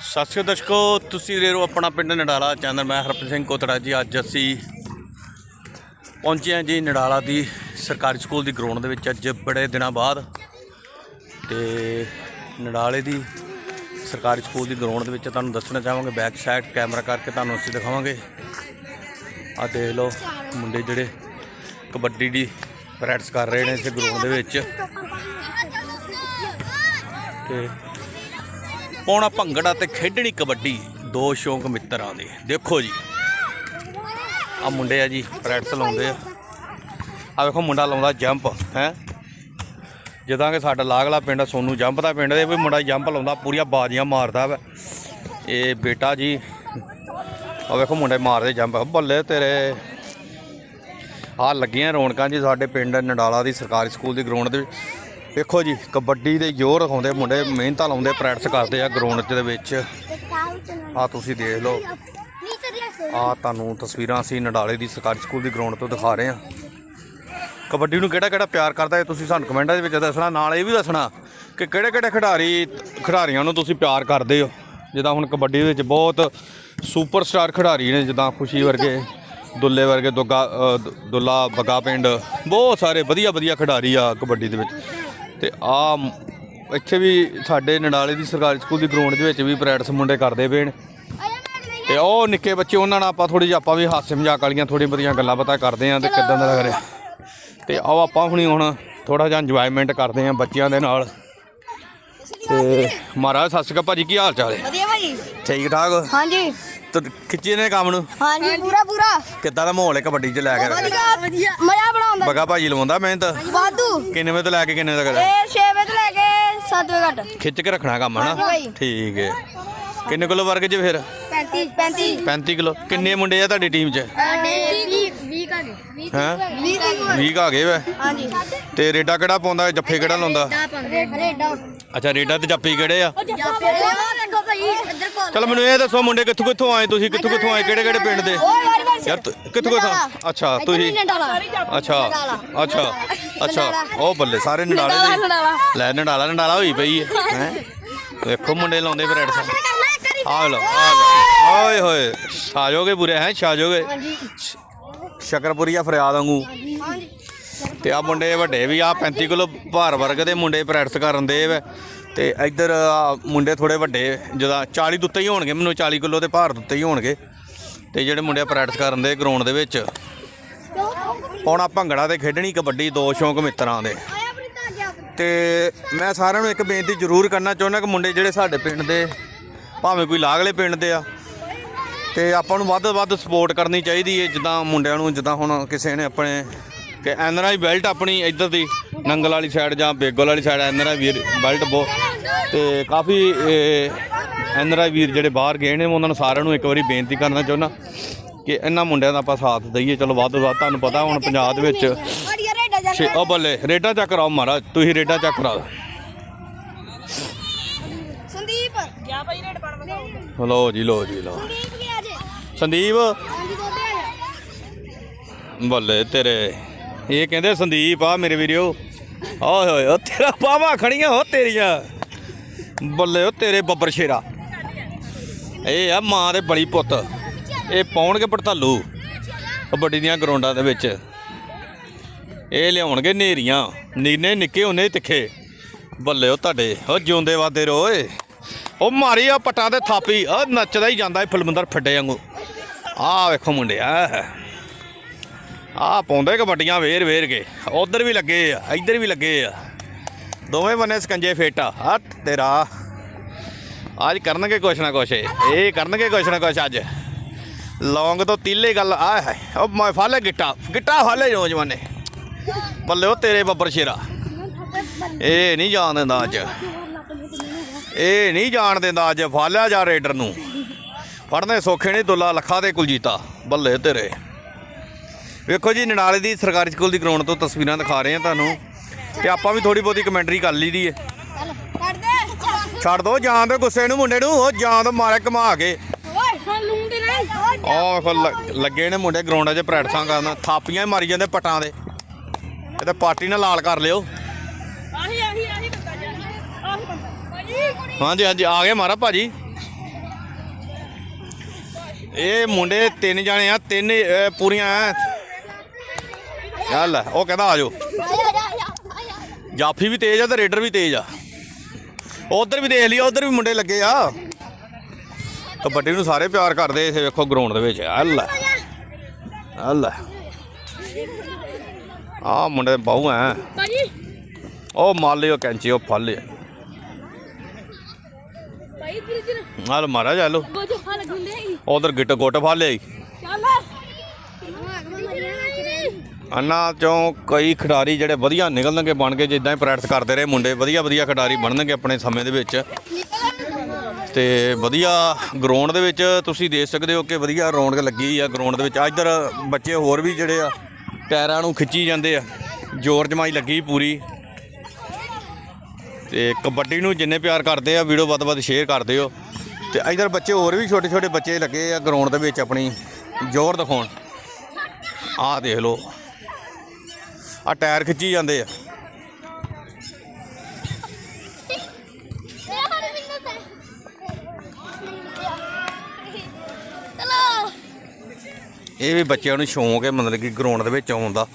ਸਤਿ ਸ਼੍ਰੀ ਅਕਾਲ ਦਰਸ਼ਕੋ, ਤੁਸੀਂ ਦੇ ਰਹੇ ਹੋ ਆਪਣਾ ਪਿੰਡ ਨਡਾਲਾ, ਚੈਨਲ ਮੈਂ ਹਰਪ੍ਰੀਤ ਸਿੰਘ ਕੋਤੜਾ ਜੀ। ਅੱਜ ਅਸੀਂ ਪਹੁੰਚੇ ਹਾਂ ਜੀ ਨਡਾਲਾ ਦੀ ਸਰਕਾਰੀ ਸਕੂਲ ਦੀ ਗਰਾਊਂਡ ਦੇ ਵਿੱਚ, ਅੱਜ ਬੜੇ ਦਿਨਾਂ ਬਾਅਦ। ਤੇ ਨਡਾਲੇ ਦੀ ਸਰਕਾਰੀ ਸਕੂਲ ਦੀ ਗਰਾਊਂਡ ਦੇ ਵਿੱਚ ਤੁਹਾਨੂੰ ਦੱਸਣਾ ਚਾਹਾਂਗੇ, ਬੈਕ ਸਾਈਡ ਕੈਮਰਾ ਕਰਕੇ ਤੁਹਾਨੂੰ ਅਸੀਂ ਦਿਖਾਵਾਂਗੇ। ਆ ਦੇਖ ਲਓ ਮੁੰਡੇ ਜਿਹੜੇ ਕਬੱਡੀ ਦੀ ਪ੍ਰੈਕਟਿਸ ਕਰ ਰਹੇ ਨੇ ਇਸ ਗਰਾਊਂਡ ਦੇ ਵਿੱਚ। ਤੇ ਪਾਉਣਾ ਭੰਗੜਾ ਤੇ ਖੇਡਣੀ ਕਬੱਡੀ, ਦੋ ਸ਼ੌਂਕ ਮਿੱਤਰਾਂ ਦੇ। ਦੇਖੋ ਜੀ। ਆ ਮੁੰਡੇ ਆ ਜੀ ਪ੍ਰੈਕਟਿਸ ਲਾਉਂਦੇ ਆ। ਆ ਵੇਖੋ, ਮੁੰਡਾ ਲਾਉਂਦਾ ਜੰਪ ਹੈ। ਜਿੱਦਾਂ ਕਿ ਸਾਡਾ ਲਾਗਲਾ ਪਿੰਡ ਸੋਨੂ ਜੰਪ ਦਾ ਪਿੰਡ ਦੇ ਵੀ ਮੁੰਡਾ ਜੰਪ ਲਾਉਂਦਾ, ਪੂਰੀਆਂ ਬਾਜ਼ੀਆਂ ਮਾਰਦਾ ਵਾ। ਇਹ ਬੇਟਾ ਜੀ ਆ ਵੇਖੋ, ਮੁੰਡੇ ਮਾਰਦੇ ਜੰਪ ਬੱਲੇ ਤੇਰੇ। ਆ ਲੱਗੀਆਂ ਰੌਣਕਾਂ ਜੀ ਸਾਡੇ ਪਿੰਡ ਨਡਾਲਾ ਦੀ ਸਰਕਾਰੀ ਸਕੂਲ ਦੀ ਗਰਾਊਂਡ ਦੇ ਵਿੱਚ। ਵੇਖੋ ਜੀ, ਕਬੱਡੀ ਦੇ ਜ਼ੋਰ ਹੁੰਦੇ ਮੁੰਡੇ, ਮਿਹਨਤਾਂ ਲਾਉਂਦੇ, ਪ੍ਰੈਕਟਿਸ ਕਰਦੇ ਆ ਗਰਾਊਂਡ ਦੇ ਵਿੱਚ। ਆ ਤੁਸੀਂ ਦੇਖ ਲਓ। ਆ ਤੁਹਾਨੂੰ ਤਸਵੀਰਾਂ ਅਸੀਂ ਨਡਾਲੇ ਦੀ ਸਰਕਾਰੀ ਸਕੂਲ ਦੀ ਗਰਾਊਂਡ ਤੋਂ ਦਿਖਾ ਰਹੇ ਹਾਂ। ਕਬੱਡੀ ਨੂੰ ਕਿਹੜਾ ਕਿਹੜਾ ਪਿਆਰ ਕਰਦਾ ਹੈ ਤੁਸੀਂ ਸਾਨੂੰ ਕਮੈਂਟਾਂ ਦੇ ਵਿੱਚ ਦੱਸਣਾ, ਨਾਲ ਇਹ ਵੀ ਦੱਸਣਾ ਕਿ ਕਿਹੜੇ ਕਿਹੜੇ ਖਿਡਾਰੀ, ਖਿਡਾਰੀਆਂ ਨੂੰ ਤੁਸੀਂ ਪਿਆਰ ਕਰਦੇ ਹੋ। ਜਿੱਦਾਂ ਹੁਣ ਕਬੱਡੀ ਵਿੱਚ ਬਹੁਤ ਸੁਪਰਸਟਾਰ ਖਿਡਾਰੀ ਨੇ, ਜਿੱਦਾਂ ਖੁਸ਼ੀ ਵਰਗੇ, ਦੁੱਲੇ ਵਰਗੇ, ਦੁੱਗਾ ਦੁੱਲਾ, ਬੱਗਾ ਪਿੰਡ, ਬਹੁਤ ਸਾਰੇ ਵਧੀਆ ਵਧੀਆ ਖਿਡਾਰੀ ਆ ਕਬੱਡੀ ਦੇ ਵਿੱਚ। ਤੇ ਆ ਇੱਥੇ ਵੀ ਸਾਡੇ ਨਡਾਲੇ ਦੀ ਸਰਕਾਰੀ ਸਕੂਲ ਦੀ ਗਰਾਊਂਡ ਦੇ ਵਿੱਚ ਵੀ ਪ੍ਰੈਕਟਿਸ ਮੁੰਡੇ ਕਰਦੇ ਪਏ ਨੇ। ਤੇ ਉਹ ਨਿੱਕੇ ਬੱਚੇ ਉਹਨਾਂ ਨਾਲ ਆਪਾਂ ਥੋੜੀ ਜਿਹੀ ਆਪਾਂ ਵੀ ਹਾਸੇ ਮਜ਼ਾਕ ਵਾਲੀਆਂ ਥੋੜੀ ਬਹੁਤੀਆਂ ਗੱਲਾਂ ਬਾਤਾਂ ਕਰਦੇ ਆਂ ਤੇ ਕਿੱਦਾਂ ਦਾ ਲੱਗ ਰਿਹਾ। ਤੇ ਆਓ ਆਪਾਂ ਹੁਣੀ ਹੁਣ ਥੋੜਾ ਜਿਹਾ ਇੰਜੋਇਮੈਂਟ ਕਰਦੇ ਆਂ ਬੱਚਿਆਂ ਦੇ ਨਾਲ। ਤੇ ਮਹਾਰਾਜ ਸਤਿ ਸ਼੍ਰੀ ਅਕਾਲ ਭਾਜੀ ਕੀ ਹਾਲ ਚਾਲ ਹੈ? ਵਧੀਆ ਭਾਈ। ਠੀਕ ਠਾਕ? ਹਾਂਜੀ। ਤੇ ਖਿੱਚੇ ਨੇ ਕੰਮ ਨੂੰ? ਹਾਂਜੀ ਪੂਰਾ ਪੂਰਾ। ਕਿੱਦਾਂ ਦਾ ਮਾਹੌਲ ਹੈ ਕਬੱਡੀ 'ਚ ਲੈ ਕੇ ਵਧੀਆ ਵਧੀਆ। ਮਜ਼ਾ ਬਣਾਉਂਦਾ। ਬਗਾ ਭਾਜੀ ਲਵਾਉਂਦਾ ਮਿਹਨਤ? ਵਾਧੂ। ਕਿੰਨੇ ਵਜੇ ਤੋਂ ਲੈ ਕੇ ਕਿੰਨੇ ਤੱਕ? ਇਹ 6 ਵਜੇ ਤੋਂ ਲੈ ਕੇ 7 ਵਜੇ ਘੱਟ। ਖਿੱਚ ਕੇ ਰੱਖਣਾ ਕੰਮ ਹਨਾ। ਠੀਕ ਹੈ। ਕਿੰਨੇ ਕਿਲੋ ਵਰਗ 'ਚ ਫਿਰ? 35 35 35 ਕਿਲੋ। ਕਿੰਨੇ ਮੁੰਡੇ ਆ ਤੁਹਾਡੀ ਟੀਮ 'ਚ? 20 20 ਕਾ ਹੈਂ? 20 20 ਆ ਗਏ ਵੇ? ਹਾਂਜੀ। ਤੇ ਰੇਡਾ ਕਿਹੜਾ ਪਾਉਂਦਾ? ਜੱਫੇ ਕਿਹੜਾ ਲਾਉਂਦਾ? ਰੇਡਾ ਅੱਛਾ ਰੇਡਾ ਤੇ ਜੱਫੀ ਕਿਹੜੇ ਆ? ਜਾਪੇ ਦੇਖੋ ਭਾਈ ਇੱਧਰ ਕੋ ਚਲ ਮੈਨੂੰ ਇਹ ਦੱਸੋ ਮੁੰਡੇ ਕਿੱਥੋਂ ਕਿੱਥੋਂ ਆਏ ਤੁਸੀਂ? ਕਿੱਥੋਂ ਕਿੱਥੋਂ ਆਏ? ਕਿਹੜੇ ਕਿਹੜੇ ਪਿੰਡ ਦੇ? ਯਾਰ ਤੁ- ਕਿੱਥੋਂ ਕਿੱਥੋਂ ਅੱਛਾ ਤੁਸੀਂ ਅੱਛਾ ਅੱਛਾ ਅੱਛਾ। ਉਹ ਬੱਲੇ ਸਾਰੇ ਨਡਾਲੇ ਦੇ ਲੈ ਨਡਾਲਾ ਨਡਾਲਾ ਹੋਈ ਪਈ ਹੈ ਹੈਂ? ਵੇਖੋ ਮੁੰਡੇ ਲਾਉਂਦੇ ਪ੍ਰੈਕਟਿਸ ਆ ਲੋ ਆ ਲੋ ਓਏ। ਹੋਏ। ਛਾਜੋਗੇ ਬੁਰੇ ਹੈ? ਛਾਜੋਗੇ? ਸ਼ਕਰਪੁਰੀਆ ਫਰਿਆਦ ਵਾਂਗੂ? ਤੇ ਆ ਮੁੰਡੇ ਵੱਡੇ ਵੀ ਆ 35 ਕਿਲੋ ਭਾਰ ਵਰਗ ਦੇ ਮੁੰਡੇ ਪ੍ਰੈਕਟਿਸ ਕਰਨ ਦੇ ਵੇ। ਤੇ ਇੱਧਰ ਮੁੰਡੇ ਥੋੜੇ ਵੱਡੇ, ਜਿਹਦਾ 40 ਦੁੱਤੇ ਹੀ ਹੋਣਗੇ, ਮੈਨੂੰ 40 ਕਿਲੋ ਦੇ ਭਾਰ ਦੇ ਹੀ ਹੋਣਗੇ। ਤੇ ਜਿਹੜੇ ਮੁੰਡੇ ਪ੍ਰੈਕਟਿਸ ਕਰਨ ਦੇ ਗਰਾਊਂਡ ਦੇ ਵਿੱਚ। ਪਾਉਣਾ ਭੰਗੜਾ ਤੇ ਖੇਡਣੀ ਕਬੱਡੀ, ਦੋ ਸ਼ੌਂਕ ਮਿੱਤਰਾਂ ਦੇ। ਤੇ ਮੈਂ ਸਾਰਿਆਂ ਨੂੰ ਇੱਕ ਬੇਨਤੀ ਜ਼ਰੂਰ ਕਰਨਾ ਚਾਹੁੰਦਾ ਕਿ ਮੁੰਡੇ ਜਿਹੜੇ ਸਾਡੇ ਪਿੰਡ ਦੇ, ਭਾਵੇਂ ਕੋਈ ਲਾਗਲੇ ਪਿੰਡ ਦੇ ਆ, ਤੇ ਆਪਾਂ ਨੂੰ ਵੱਧ ਤੋਂ ਵੱਧ ਸਪੋਰਟ ਕਰਨੀ ਚਾਹੀਦੀ ਹੈ ਜਿੱਦਾਂ ਮੁੰਡਿਆਂ ਨੂੰ, ਜਿੱਦਾਂ ਹੁਣ ਕਿਸੇ ਨੇ ਆਪਣੇ ਕਿ ਐਨਆਰਆਈ ਬੈਲਟ ਆਪਣੀ ਇੱਧਰ ਦੀ ਨੰਗਲ ਵਾਲੀ ਸਾਈਡ ਜਾਂ ਬੇਗੋਲ ਵਾਲੀ ਸਾਈਡ ਐਨਆਰਆਈ ਵੀਰ ਬੈਲਟ ਬੋ ਤੇ ਕਾਫੀ ਐਨਆਰਆਈ ਵੀਰ ਜਿਹੜੇ ਬਾਹਰ ਗਏ ਨੇ ਉਹਨਾਂ ਨੂੰ ਸਾਰਿਆਂ ਨੂੰ ਇੱਕ ਵਾਰੀ ਬੇਨਤੀ ਕਰਨਾ ਚਾਹੁੰਦਾ ਕਿ ਇਹਨਾਂ ਮੁੰਡਿਆਂ ਦਾ ਆਪਾਂ ਸਾਥ ਦਈਏ। ਚਲੋ ਵੱਧ ਤੋਂ ਵੱਧ ਤੁਹਾਨੂੰ ਪਤਾ ਹੁਣ ਪੰਜਾਬ ਦੇ ਵਿੱਚ ਉਹ ਬੱਲੇ ਰੇਡਾ ਚੱਕ ਕਰਾਓ ਮਹਾਰਾਜ ਤੁਸੀਂ ਰੇਡਾ ਚੱਕ ਕਰਾਓ। ਸੰਦੀਪ। ਗਿਆ ਭਾਈ ਰੇਡ ਪੜਨ ਲਓ ਜੀ ਲਓ ਜੀ ਲਓ। ਸੰਦੀਪ ਗਿਆ ਜੇ ਸੰਦੀਪ। ਦੋਦੇ ਆ ਬੱਲੇ ਤੇਰੇ ਇਹ ਕਹਿੰਦੇ ਸੰਦੀਪ ਆ ਮੇਰੇ ਵੀਰਿਓ। ਓਏ ਹੋਏ, ਉਹ ਤੇਰਾ ਬਾਵਾ ਖੜੀਆਂ ਹੋ ਤੇਰੀਆਂ। ਬੱਲੇ, ਉਹ ਤੇਰੇ ਬੱਬਰ ਸ਼ੇਰਾ। ਇਹ ਆ ਮਾਂ ਦੇ ਬਲੀ ਪੁੱਤ। ਇਹ ਪਾਉਣਗੇ ਪੜਤਾਲੂ। ਕਬੱਡੀ ਦੀਆਂ ਗਰਾਊਂਡਾਂ ਦੇ ਵਿੱਚ। ਇਹ ਲਿਆਉਣਗੇ ਨੇਰੀਆਂ। ਨੀਨੇ ਨਿੱਕੇ, ਉਹਨੇ ਤਿੱਖੇ। ਬੱਲੇ, ਉਹ ਤੁਹਾਡੇ, ਉਹ ਜਿਉਂਦੇ ਵਾਦੇ ਰੋਏ। ਉਹ ਮਾਰੀ ਆ ਪੱਟਾਂ ਤੇ ਥਾਪੀ। ਉਹ ਨੱਚਦਾ ਹੀ ਜਾਂਦਾ ਇਹ ਫਿਲਮੰਦਰ ਫੱਡੇ ਵਾਂਗੂ। ਆਹ ਵੇਖੋ ਮੁੰਡਿਆ। ਆਹ ਪਾਉਂਦੇ ਕਬੱਡੀਆਂ ਵੇਰ ਵੇਰ ਕੇ। ਉਧਰ ਵੀ ਲੱਗੇ ਆ, ਇੱਧਰ ਵੀ ਲੱਗੇ ਆ। ਦੋਵੇਂ ਬੰਨੇ ਸਕੰਜੇ ਫੇਟਾ ਆ ਤੇਰਾ ਅੱਜ ਕਰਨਗੇ ਕੁਛ ਨਾ ਕੁਛ, ਇਹ ਕਰਨਗੇ ਕੁਛ ਨਾ ਕੁਛ ਅੱਜ। ਲੌਂਗ ਤੋਂ ਤੀਲੇ ਗੱਲ ਆ ਹੈ ਉਹ ਮੈਂ ਫਾਲੇ ਗਿੱਟਾ ਗਿੱਟਾ ਫਾਲੇ ਨੌਜਵਾਨੇ। ਬੱਲੇ ਉਹ ਤੇਰੇ ਬੱਬਰ ਸ਼ੇਰਾ। ਇਹ ਨਹੀਂ ਜਾਣ ਦਿੰਦਾ ਅੱਜ। ਇਹ ਨਹੀਂ ਜਾਣ ਦਿੰਦਾ ਅੱਜ ਫਾਲਿਆ ਜਾ ਰੇਡਰ ਨੂੰ। ਫੜਨੇ ਸੌਖੇ ਨਹੀਂ ਦੁੱਲਾ, ਲੱਖਾ ਤੇ ਕੁਲਜੀਤਾ, ਬੱਲੇ ਤੇਰੇ। ਵੇਖੋ ਜੀ ਨਨਾਲੇ ਦੀ ਸਰਕਾਰੀ ਸਕੂਲ ਦੀ ਗਰਾਊਂਡ ਤੋਂ ਤਸਵੀਰਾਂ ਦਿਖਾ ਰਹੇ ਹਾਂ ਤੁਹਾਨੂੰ। ਤੇ ਆਪਾਂ ਵੀ ਥੋੜੀ ਬਹੁਤੀ ਕਮੈਂਟਰੀ ਕਰ ਲਈ ਦੀ ਏ। ਕੱਢ ਛੱਡ ਦੋ ਜਾਣ ਦੇ ਗੁੱਸੇ ਨੂੰ, ਮੁੰਡੇ ਨੂੰ ਉਹ ਜਾਂ ਤੋਂ ਮਾਰੇ ਕਮਾ ਕੇ। ਓਏ ਲੱਗੇ ਨੇ ਮੁੰਡੇ ਗਰਾਊਂਡਾਂ 'ਚ ਪ੍ਰੈਕਟਿਸਾਂ ਕਰਨ। ਥਾਪੀਆਂ ਹੀ ਮਾਰੀ ਜਾਂਦੇ ਪਟਾਂ ਦੇ। ਇਹ ਤਾਂ ਪਾਰਟੀ ਨਾਲ ਲਾਲ ਕਰ ਲਿਓ। ਆਹੀ ਆਹੀ ਆਹੀ ਬੰਦਾ ਆਹੀ ਬੰਦਾ ਹਾਂਜੀ ਹਾਂਜੀ, ਆ ਗਏ ਮਾਰਾ ਭਾਜੀ। ਇਹ ਮੁੰਡੇ ਤਿੰਨ ਜਾਣੇ ਆ, ਤਿੰਨ ਪੂਰੀਆਂ ਐ ਚੱਲ ਉਹ ਕਹਿੰਦਾ ਆ ਜਾਓ। ਜਾਫੀ ਵੀ ਤੇਜ਼ ਆ ਤੇ ਰੇਡਰ ਵੀ ਤੇਜ਼ ਆ। ਉਧਰ ਵੀ ਦੇਖ ਲਿਆ ਉਧਰ ਵੀ ਮੁੰਡੇ ਲੱਗੇ ਆ। ਕਬੱਡੀ ਨੂੰ ਸਾਰੇ ਪਿਆਰ ਕਰਦੇ ਇਥੇ ਵੇਖੋ ਗਰਾਊਂਡ ਦੇ ਵਿੱਚ। ਆ ਲੈ ਆ ਲੈ। ਆ ਮੁੰਡੇ ਬਾਹੂ ਭਾਜੀ। ਉਹ ਮਾਲੇ ਉਹ ਕੈਂਚੀ ਉਹ ਫੜ ਲਿਆ ਭਾਈ ਤੇਰੇ ਤੇਰੇ ਨਾਲ ਮਾਰਾ ਜਾ ਲੋ ਗੋਜੋ ਖਾ ਲੱਗੁੰਦੇ ਹੀ ਉਧਰ ਗਿੱਟ ਗੁੱਟ ਫੜ ਲਿਆ ਈ। ਚੱਲ ਅੰਨਾ ਚੋਂ ਕਈ ਖਿਡਾਰੀ ਜਿਹੜੇ ਵਧੀਆ ਨਿਕਲਣਗੇ, ਬਣ ਕੇ ਜਿੱਦਾਂ ਹੀ ਪ੍ਰੈਕਟਿਸ ਕਰਦੇ ਰਹੇ ਮੁੰਡੇ, ਵਧੀਆ ਵਧੀਆ ਖਿਡਾਰੀ ਬਣਨਗੇ ਆਪਣੇ ਸਮੇਂ ਦੇ ਵਿੱਚ। ਤੇ ਵਧੀਆ ਗਰਾਊਂਡ ਦੇ ਵਿੱਚ ਤੁਸੀਂ ਦੇਖ ਸਕਦੇ ਹੋ ਕਿ ਵਧੀਆ ਰੌਣਕ ਲੱਗੀ ਆ ਗਰਾਊਂਡ ਦੇ ਵਿੱਚ। ਇੱਧਰ ਬੱਚੇ ਹੋਰ ਵੀ ਜਿਹੜੇ ਆ ਟਾਇਰਾਂ ਨੂੰ ਖਿੱਚੀ ਜਾਂਦੇ ਆ। ਜ਼ੋਰ ਜਮਾਈ ਲੱਗੀ ਪੂਰੀ। ਤੇ ਕਬੱਡੀ ਨੂੰ ਜਿੰਨੇ ਪਿਆਰ ਕਰਦੇ ਆ, ਵੀਡੀਓ ਵੱਧ ਵੱਧ ਸ਼ੇਅਰ ਕਰ ਦਿਓ। ਤੇ ਇੱਧਰ ਬੱਚੇ ਹੋਰ ਵੀ ਛੋਟੇ ਛੋਟੇ ਬੱਚੇ ਲੱਗੇ ਆ ਗਰਾਊਂਡ ਦੇ ਵਿੱਚ ਆਪਣੀ ਜ਼ੋਰ ਦਿਖਾਉਣ। ਆਹ ਦੇਖ ਲਓ। ਆ ਟਾਇਰ ਖਿੱਚੀ ਜਾਂਦੇ ਆ। ਇਹ ਵੀ ਬੱਚਿਆਂ ਨੂੰ ਸ਼ੌਂਕ ਹੈ ਮਤਲਬ ਕਿ ਗਰਾਊਂਡ ਦੇ ਵਿੱਚ ਆਉਣ ਦਾ।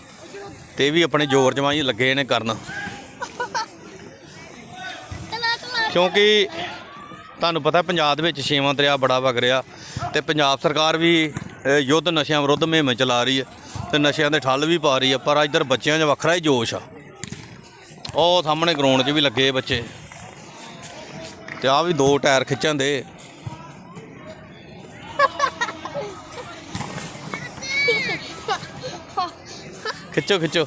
ਤੇ ਵੀ ਆਪਣੇ ਜ਼ੋਰ ਜਮਾਈ ਲੱਗੇ ਨੇ ਕਰਨ। ਕਿਉਂਕਿ ਤੁਹਾਨੂੰ ਪਤਾ ਪੰਜਾਬ ਦੇ ਵਿੱਚ ਛੇਵਾਂ ਦਰਿਆ ਬੜਾ ਵਗ ਰਿਹਾ ਤੇ ਪੰਜਾਬ ਸਰਕਾਰ ਵੀ ਯੁੱਧ ਨਸ਼ਿਆਂ ਵਿਰੁੱਧ ਮੁਹਿੰਮ ਚਲਾ ਰਹੀ ਹੈ। ਤੇ ਨਸ਼ਿਆਂ ਦੇ ਠੱਲ ਵੀ ਪਾ ਰਹੀ ਆ, ਪਰ ਇੱਧਰ ਬੱਚਿਆਂ 'ਚ ਵੱਖਰਾ ਹੀ ਜੋਸ਼ ਆ। ਉਹ ਸਾਹਮਣੇ ਗਰਾਊਂਡ 'ਚ ਵੀ ਲੱਗੇ ਬੱਚੇ। ਤੇ ਆ ਵੀ ਦੋ ਟਾਇਰ ਖਿੱਚਣ ਦੇ। ਖਿੱਚੋ ਖਿੱਚੋ।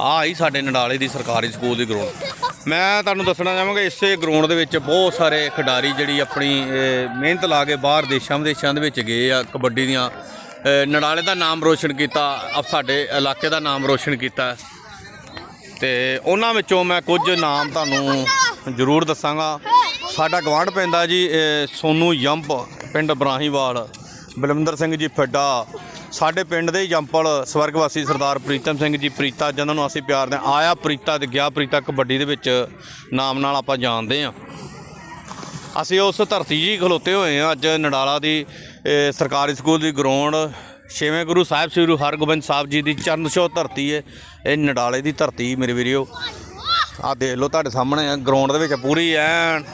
ਆ ਹੀ ਸਾਡੇ ਨਡਾਲੇ ਦੀ ਸਰਕਾਰੀ ਸਕੂਲ ਦੀ ਗਰਾਊਂਡ ਮੈਂ ਤੁਹਾਨੂੰ ਦੱਸਣਾ ਚਾਹਾਂਗਾ, ਇਸੇ ਗਰਾਊਂਡ ਦੇ ਵਿੱਚ ਬਹੁਤ ਸਾਰੇ ਖਿਡਾਰੀ ਜਿਹੜੀ ਆਪਣੀ ਮਿਹਨਤ ਲਾ ਕੇ ਬਾਹਰ ਦੇਸ਼ਾਂ ਵਿਦੇਸ਼ਾਂ ਦੇ ਵਿੱਚ ਗਏ ਆ, ਕਬੱਡੀ ਦੀਆਂ ਨੜਾਲੇ ਦਾ ਨਾਮ ਰੋਸ਼ਨ ਕੀਤਾ ਸਾਡੇ ਇਲਾਕੇ ਦਾ ਨਾਮ ਰੋਸ਼ਨ ਕੀਤਾ। ਤੇ ਉਹਨਾਂ ਵਿੱਚੋਂ ਮੈਂ ਕੁਝ ਨਾਮ ਤੁਹਾਨੂੰ ਜ਼ਰੂਰ ਦੱਸਾਂਗਾ। ਸਾਡਾ ਗਵਾਂਢ ਪੈਂਦਾ ਜੀ ਅਹ, ਸੋਨੂ ਯੰਪ ਪਿੰਡ ਬਰਾਹੀਵਾਲ ਬਲਵਿੰਦਰ ਸਿੰਘ ਜੀ ਫੱਡਾ। ਸਾਡੇ ਪਿੰਡ ਦੇ ਹੀ ਜੰਪਲ ਸਵਰਗਵਾਸੀ ਸਰਦਾਰ ਪ੍ਰੀਤਮ ਸਿੰਘ ਜੀ ਪ੍ਰੀਤਾ ਜਿਨ੍ਹਾਂ ਨੂੰ ਅਸੀਂ ਪਿਆਰ ਦੇ ਆਇਆ ਪ੍ਰੀਤਾ ਤੇ ਗਿਆ ਪ੍ਰੀਤਾ ਕਬੱਡੀ ਦੇ ਵਿੱਚ ਨਾਮ ਨਾਲ ਆਪਾਂ ਜਾਣਦੇ ਹਾਂ। ਅਸੀਂ ਉਸ ਧਰਤੀ ਜੀ ਖਲੋਤੇ ਹੋਏ ਹਾਂ ਅੱਜ ਨਡਾਲਾ ਦੀ। ਇਹ ਸਰਕਾਰੀ ਸਕੂਲ ਦੀ ਗਰਾਊਂਡ ਛੇਵੇਂ ਗੁਰੂ ਸਾਹਿਬ ਸ੍ਰੀ ਗੁਰੂ ਹਰਗੋਬਿੰਦ ਸਾਹਿਬ ਜੀ ਦੀ ਚਰਨ ਛੋਹ ਧਰਤੀ ਹੈ ਇਹ ਨਡਾਲੇ ਦੀ ਧਰਤੀ ਮੇਰੇ ਵੀਰਿਓ। ਆਹ ਦੇਖ ਲਓ ਤੁਹਾਡੇ ਸਾਹਮਣੇ ਗਰਾਊਂਡ ਦੇ ਵਿੱਚ ਪੂਰੀ ਐਨ,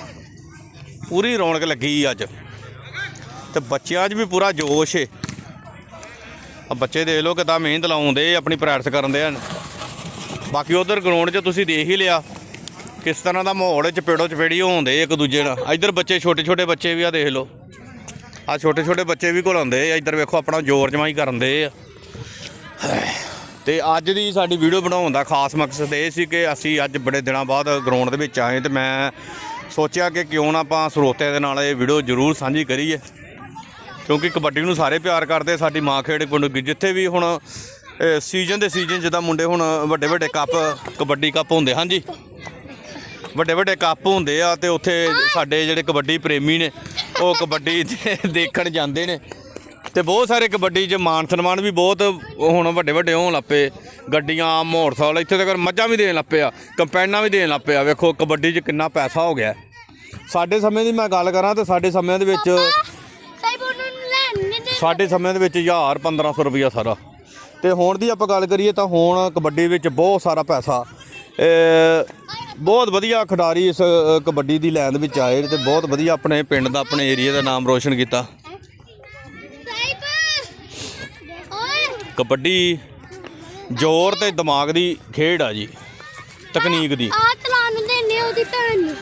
ਪੂਰੀ ਰੌਣਕ ਲੱਗੀ ਅੱਜ। ਤੇ ਬੱਚਿਆਂ 'ਚ ਵੀ ਪੂਰਾ ਜੋਸ਼ ਏ। ਆ ਬੱਚੇ ਦੇਖ ਲਓ ਕਿਦਾਂ ਮਿਹਨਤ ਲਾਉਂਦੇ ਆਪਣੀ ਪ੍ਰੈਕਟਿਸ ਕਰਨ ਦੇ ਹਨ। ਬਾਕੀ ਉਧਰ ਗਰਾਊਂਡ 'ਚ ਤੁਸੀਂ ਦੇਖ ਹੀ ਲਿਆ, ਕਿਸ ਤਰ੍ਹਾਂ ਦਾ ਮਾਹੌਲ ਚਪੇੜੋ ਚਪੇੜੀ ਹੁੰਦੇ ਇੱਕ ਦੂਜੇ ਨਾਲ। ਇੱਧਰ ਬੱਚੇ ਛੋਟੇ ਛੋਟੇ ਬੱਚੇ ਵੀ ਆ ਦੇਖ ਲਓ। ਆ ਛੋਟੇ ਛੋਟੇ ਬੱਚੇ ਵੀ ਘੁਲਾਉਂਦੇ ਆ। ਇੱਧਰ ਵੇਖੋ ਆਪਣਾ ਜ਼ੋਰ ਜਮਾਈ ਕਰਦੇ ਆ। ਤੇ ਅੱਜ ਦੀ ਸਾਡੀ ਵੀਡੀਓ ਬਣਾਉਣ ਦਾ ਖਾਸ ਮਕਸਦ ਇਹ ਸੀ ਕਿ ਅਸੀਂ ਅੱਜ ਬੜੇ ਦਿਨਾਂ ਬਾਅਦ ਗਰਾਊਂਡ ਦੇ ਵਿੱਚ ਆਏ ਤੇ ਮੈਂ ਸੋਚਿਆ ਕਿ ਕਿਉਂ ਨਾ ਆਪਾਂ ਸਰੋਤਿਆਂ ਦੇ ਨਾਲ ਇਹ ਵੀਡੀਓ ਜ਼ਰੂਰ ਸਾਂਝੀ ਕਰੀਏ। ਕਿਉਂਕਿ ਕਬੱਡੀ ਨੂੰ ਸਾਰੇ ਪਿਆਰ ਕਰਦੇ ਸਾਡੀ ਮਾਂ ਖੇਡ ਪਿੰਡ ਜਿੱਥੇ ਵੀ ਹੁਣ ਸੀਜ਼ਨ ਦੇ ਸੀਜ਼ਨ ਜਿੱਦਾਂ ਮੁੰਡੇ ਹੁਣ ਵੱਡੇ ਵੱਡੇ ਕੱਪ ਕਬੱਡੀ ਕੱਪ ਹੁੰਦੇ ਹਾਂਜੀ। ਵੱਡੇ ਵੱਡੇ ਕੱਪ ਹੁੰਦੇ ਆ ਤੇ ਉੱਥੇ ਸਾਡੇ ਜਿਹੜੇ ਕਬੱਡੀ ਪ੍ਰੇਮੀ ਨੇ ਉਹ ਕਬੱਡੀ ਦੇਖਣ ਜਾਂਦੇ ਨੇ। ਤੇ ਬਹੁਤ ਸਾਰੇ ਕਬੱਡੀ 'ਚ ਮਾਨ ਸਨਮਾਨ ਵੀ ਬਹੁਤ ਹੁਣ ਵੱਡੇ ਵੱਡੇ ਹੋਣ ਲੱਪੇ ਗੱਡੀਆਂ ਮੋਟਰਸਾਈਕਲ ਇੱਥੇ ਤੱਕ ਮੱਝਾਂ ਵੀ ਦੇਣ ਲੱਪੇ ਆ ਕੰਪੈਨਾਂ ਵੀ ਦੇਣ ਲੱਪੇ ਆ ਵੇਖੋ ਕਬੱਡੀ 'ਚ ਕਿੰਨਾ ਪੈਸਾ ਹੋ ਗਿਆ। ਸਾਡੇ ਸਮੇਂ ਦੀ ਮੈਂ ਗੱਲ ਕਰਾਂ ਤੇ ਸਾਡੇ ਸਮਿਆਂ ਦੇ ਵਿੱਚ ਸਾਡੇ ਸਮੇਂ ਦੇ ਵਿੱਚ 1000 1500 ਰੁਪਈਆ ਸਾਰਾ। ਤੇ ਹੁਣ ਦੀ ਆਪਾਂ ਗੱਲ ਕਰੀਏ ਤਾਂ ਹੁਣ ਕਬੱਡੀ ਵਿੱਚ ਬਹੁਤ ਸਾਰਾ ਪੈਸਾ ਬਹੁਤ ਵਧੀਆ ਖਿਡਾਰੀ ਇਸ ਕਬੱਡੀ ਦੀ ਦੇ ਵਿੱਚ ਆਏ ਤੇ ਬਹੁਤ ਵਧੀਆ ਆਪਣੇ ਪਿੰਡ ਦਾ ਆਪਣੇ ਏਰੀਆ ਦਾ ਨਾਮ ਰੋਸ਼ਨ ਕੀਤਾ। ਕਬੱਡੀ ਜ਼ੋਰ ਤੇ ਦਿਮਾਗ ਦੀ ਖੇਡ ਆ ਜੀ ਤਕਨੀਕ ਦੀ। ਆ ਚਲਾਨ ਦੇਨੇ ਉਹਦੀ ਭੈਣ ਨੂੰ।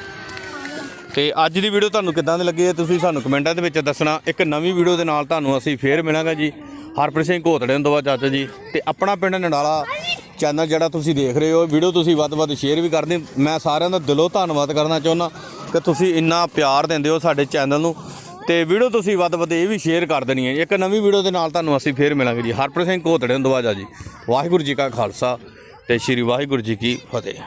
ਤੇ ਅੱਜ ਦੀ ਵੀਡੀਓ ਤੁਹਾਨੂੰ ਕਿੱਦਾਂ ਦੀ ਲੱਗੀ ਤੁਸੀਂ ਸਾਨੂੰ ਕਮੈਂਟਾਂ ਦੇ ਵਿੱਚ ਦੱਸਣਾ। ਇੱਕ ਨਵੀਂ ਵੀਡੀਓ ਦੇ ਨਾਲ ਤੁਹਾਨੂੰ ਅਸੀਂ ਫੇਰ ਮਿਲਾਂਗੇ ਜੀ। ਹਰਪ੍ਰੀਤ ਸਿੰਘ ਘੋਤੜੇ ਤੋਂ ਬਾਅਦ ਚਾਚਾ ਜੀ। ਤੇ ਆਪਣਾ ਪਿੰਡ ਨਡਾਲਾ ਚੈਨਲ ਜਿਹੜਾ ਤੁਸੀਂ ਦੇਖ ਰਹੇ ਹੋ, ਵੀਡੀਓ ਤੁਸੀਂ ਵੱਧ ਵੱਧ ਸ਼ੇਅਰ ਵੀ ਕਰਦੇ ਮੈਂ ਸਾਰਿਆਂ ਦਾ ਦਿਲੋਂ ਧੰਨਵਾਦ ਕਰਨਾ ਚਾਹੁੰਦਾ ਕਿ ਤੁਸੀਂ ਇੰਨਾ ਪਿਆਰ ਦਿੰਦੇ ਹੋ ਸਾਡੇ ਚੈਨਲ ਨੂੰ। ਤੇ ਵੀਡੀਓ ਤੁਸੀਂ ਵੱਧ ਵੱਧ ਇਹ ਵੀ ਸ਼ੇਅਰ ਕਰ ਦੇਣੀ ਹੈ। ਇੱਕ ਨਵੀਂ ਵੀਡੀਓ ਦੇ ਨਾਲ ਤੁਹਾਨੂੰ ਅਸੀਂ ਫੇਰ ਮਿਲਾਂਗੇ ਜੀ। ਹਰਪ੍ਰੀਤ ਸਿੰਘ ਘੋਤੜੇ ਤੋਂ ਬਾਅਦ ਜੀ। ਵਾਹਿਗੁਰੂ ਜੀ ਕਾ ਖਾਲਸਾ ਤੇ ਸ੍ਰੀ ਵਾਹਿਗੁਰੂ ਜੀ ਕੀ ਫਤਿਹ।